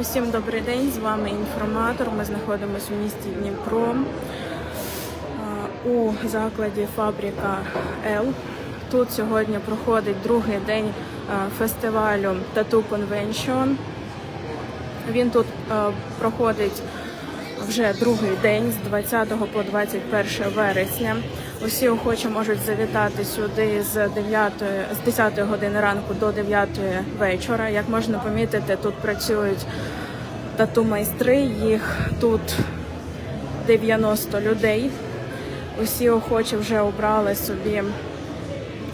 Усім добрий день, з вами інформатор. Ми знаходимося в місті Дніпро у закладі Фабрика Л. Тут сьогодні проходить другий день фестивалю Tattoo Convention. Він тут проходить вже другий день з 20 по 21 вересня. Усі охочі можуть завітати сюди з 9, з 10 години ранку до 9 вечора. Як можна помітити, тут працюють тату-майстри. Їх тут 90 людей. Усі охочі вже обрали собі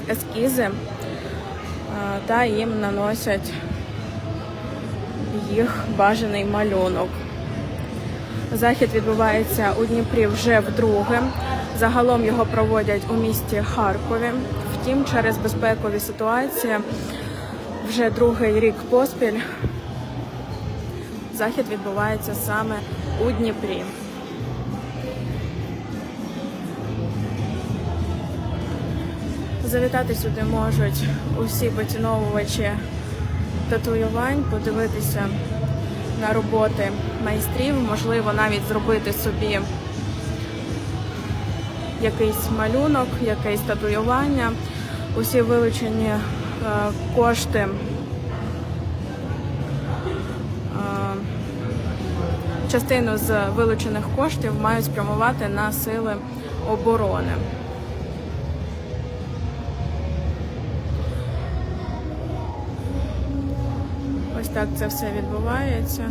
ескізи е, та їм наносять їх бажаний малюнок. Захід відбувається у Дніпрі вже вдруге. Загалом його проводять у місті Харкові. Втім, через безпекові ситуації вже другий рік поспіль захід відбувається саме у Дніпрі. Завітати сюди можуть усі поціновувачі татуювань, подивитися на роботи майстрів, можливо, навіть зробити собі якийсь малюнок, якесь татуювання. Усі вилучені е, кошти. е, Частину з вилучених коштів мають спрямувати на сили оборони. Ось так це все відбувається.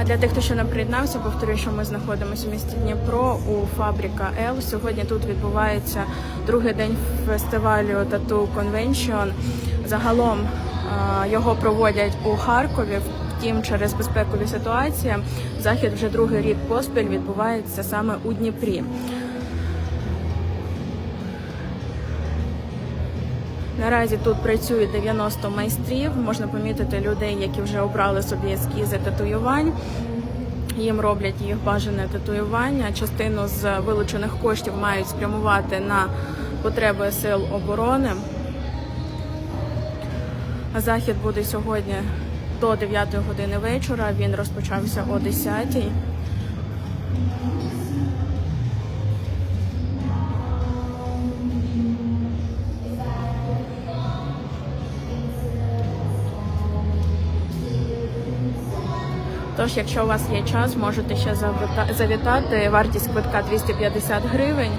А для тих, хто ще не приєднався, повторюю, що ми знаходимося в місті Дніпро у Фабрика Л. Сьогодні тут відбувається другий день фестивалю Тату Конвеншн. Загалом його проводять у Харкові. Втім, через безпекові ситуації захід вже другий рік поспіль відбувається саме у Дніпрі. Наразі тут працює 90 майстрів. Можна помітити людей, які вже обрали собі ескізи татуювань. Їм роблять їх бажане татуювання. Частину з вилучених коштів мають спрямувати на потреби сил оборони. Захід буде сьогодні до 9 години вечора. Він розпочався о 10. Тож, якщо у вас є час, можете ще завітати. Вартість квитка 250 гривень.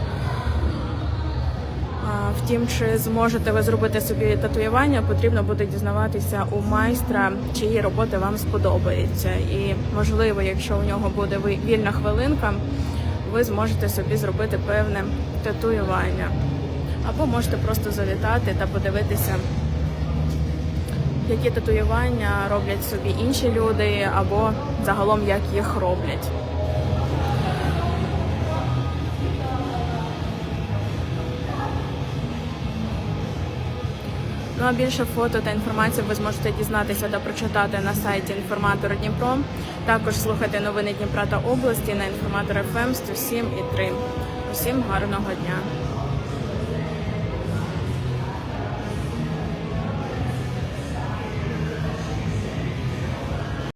Втім, чи зможете ви зробити собі татуювання, потрібно буде дізнаватися у майстра, чиї роботи вам сподобаються. І можливо, якщо у нього буде вільна хвилинка, ви зможете собі зробити певне татуювання. Або можете просто завітати та подивитися, які татуювання роблять собі інші люди, або загалом як їх роблять. Ну а більше фото та інформації ви зможете дізнатися та прочитати на сайті інформатора Дніпро. Також слухайте новини Дніпра та області на інформатор ФМ 107 і 3. Усім гарного дня!